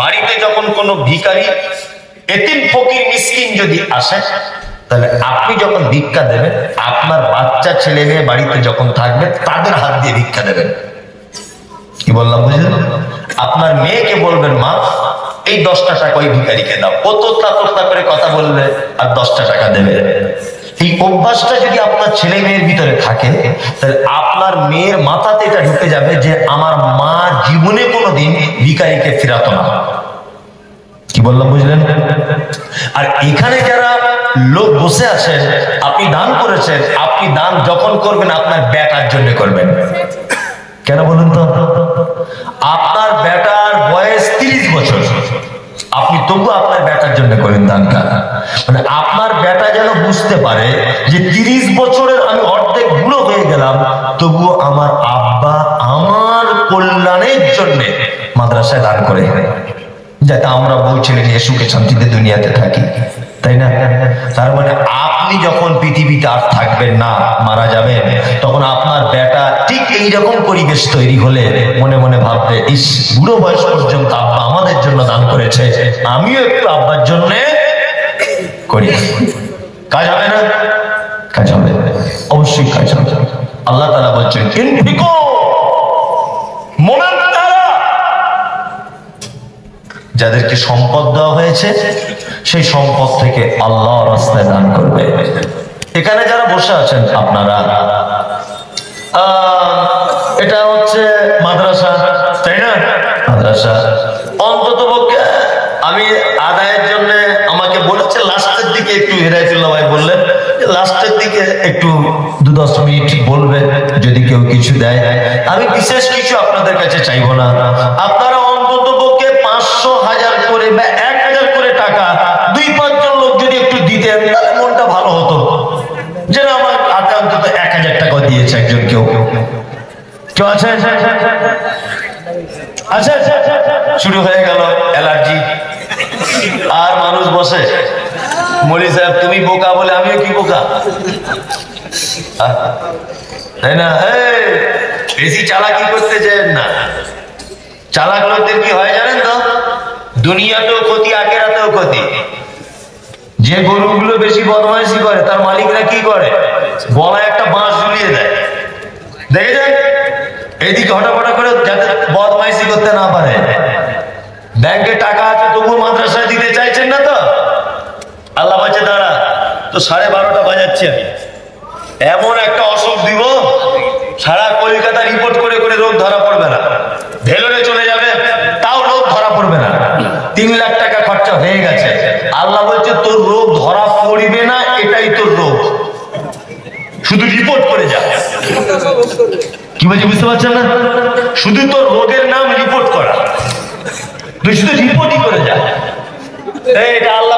বাড়িতে যখন কোনো ভিখারি, এতিম ফকির মিসকিন যদি আসে, তাহলে আপনি যখন ভিক্ষা দেবেন, আপনার বাচ্চা ছেলে মেয়ে বাড়িতে যখন থাকবে, তাদের হাত দিয়ে ভিক্ষা দেবেন। কি বললাম বুঝলেন? আপনার মেয়েকে বলবেন, মা, এই দশটা টাকা ওই ভিখারিকে দাও। তোতলা তোতলা করে কথা বলবে, আর দশটা টাকা দেবে। এই অভ্যাসটা যদি আপনার ছেলে মেয়ের ভিতরে থাকে, তাহলে আপনার মেয়ের মাথাতে এটা ঢুকে যাবে যে আমার মা জীবনে কোনোদিন ভিখারিকে ফেরাতো না। কি বললাম, বুঝলেন? আর এখানে যারা লোক বসে আছেন, আপনি দান করেছেন, আপনি দান যখন করবেন, আপনার বেটার জন্য করবেন। কেন বলুন তো? আপনার বেটার বয়স তিরিশ বছর। তবু আপনার বেটার জন্য করেন দানটা। মানে আপনার বেটা যেন বুঝতে পারে যে তিরিশ বছরের আমি অর্ধেক বুড়ো হয়ে গেলাম, তবুও আমার আব্বা আমার কল্যাণের জন্য মাদ্রাসায় দান করে। যাতে আমরা বউ ছেলে নিয়ে সুখে শান্তিতে দুনিয়াতে থাকি। তাই না? তার মানে আপনি যখন পৃথিবীতে আর থাকবেন না, মারা যাবেন, তখন আপনার বেটা ঠিক এইরকম পরিবেশ তৈরি হলে মনে মনে ভাববে, ইস, বুড়ো বয়স পর্যন্ত আমাদের জন্য দান করেছে। আমিও একটু আব্বার জন্য করি। কাজ হবে না? কাজ হবে। অবশ্যই কাজ হবে। আল্লাহ তালা বলছেন ইনফিকো যাদেরকে সম্পদ দেওয়া হয়েছে, সেই সম্পদ থেকে আল্লাহ রাস্তায় দান করবে। এখানে যারা বসে আছেন, আপনারা হেরাইতুল্লাহ ভাই বললেন, লাস্টের দিকে একটু দু দশ মিনিট বলবে, যদি কেউ কিছু দেয়। আমি বিশেষ কিছু আপনাদের কাছে চাইব না। আপনারা অন্তত পক্ষে পাঁচশো হাজার করে বা এক হাজার করে টাকা দুই পাঁচজন লোক যদি একটু দিতেন, তাহলে মনটা ভালো হতো। আমার হাতে অন্তত এক হাজার টাকা দিয়েছে একজন কেউ। কেউ আছে? আচ্ছা শুরু হয়ে গেল অ্যালার্জি। আর মানুষ বসে। মলি সাহেব, তুমি বোকা বলে আমিও কি বোকা? তাই না? বেশি চালাকি করতে চান না। চালাক লোকদের কি হয় জানেন তো? দুনিয়াতেও ক্ষতি, আখেরাতেও ক্ষতি। যে গরুগুলো বেশি বদমাইশি করে, তার মালিকরা কি করে? গলায় একটা বাঁশ ঝুলিয়ে দেয়। দেখেছেন? এদিকে হটাফটা করে যাতে বদমাইশি করতে না পারে। ব্যাংকে টাকা আছে, তবুও মাদ্রাসায় দিতে চাইছেন না তো আল্লাহ বাঁচে দাঁড়া তো সাড়ে বারোটা বাজাচ্ছি আমি। এমন একটা অসুখ দিব, সারা কলকাতা রিপোর্ট করে করে রোগ ধরা পড়বে না। ভেলোরে চলে যাবে, তাও রোগ ধরা পড়বে না। তিন লাখ টাকা খরচা হয়ে গেছে। আল্লাহ বলছে, তোর রোগ ধরা পড়বে না, এটাই তোর রোগ। শুধু রিপোর্ট করে যা। কি বলছি, বুঝতে পারছেন না? শুধু তোর রোগের নাম রিপোর্ট করা। তুই শুধু রিপোর্টই করে যা। এটা আল্লাহ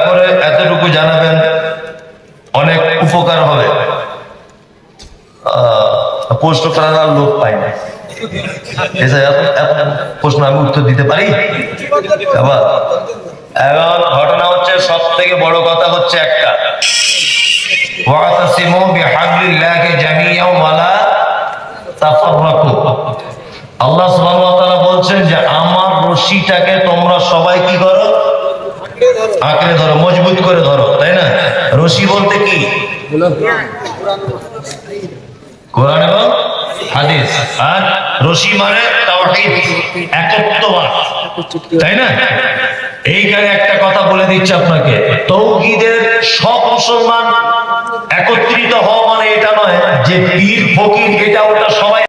উপকার হবে। প্রশ্ন করার লোক পাই না। প্রশ্ন আমি উত্তর দিতে পারি? এখন ঘটনা হচ্ছে সব থেকে বড় কথা হচ্ছে একটা। আল্লাহ বলছেন যে, আমার রশিটাকে তোমরা সবাই কি করো? আঁকড়ে ধরো, মজবুত করে ধরো, তাই না? রশি বলতে কি? কোরআন এবং হাদিস। আর রশি মানে তাওহীদ তাই না? এইখানে একটা কথা বলে দিচ্ছি আপনাকে। তৌহিদের সব মুসলমান একত্রিত হওয়া মানে এটা নয় যে পীর, ফকির, এটা ওটা সবাই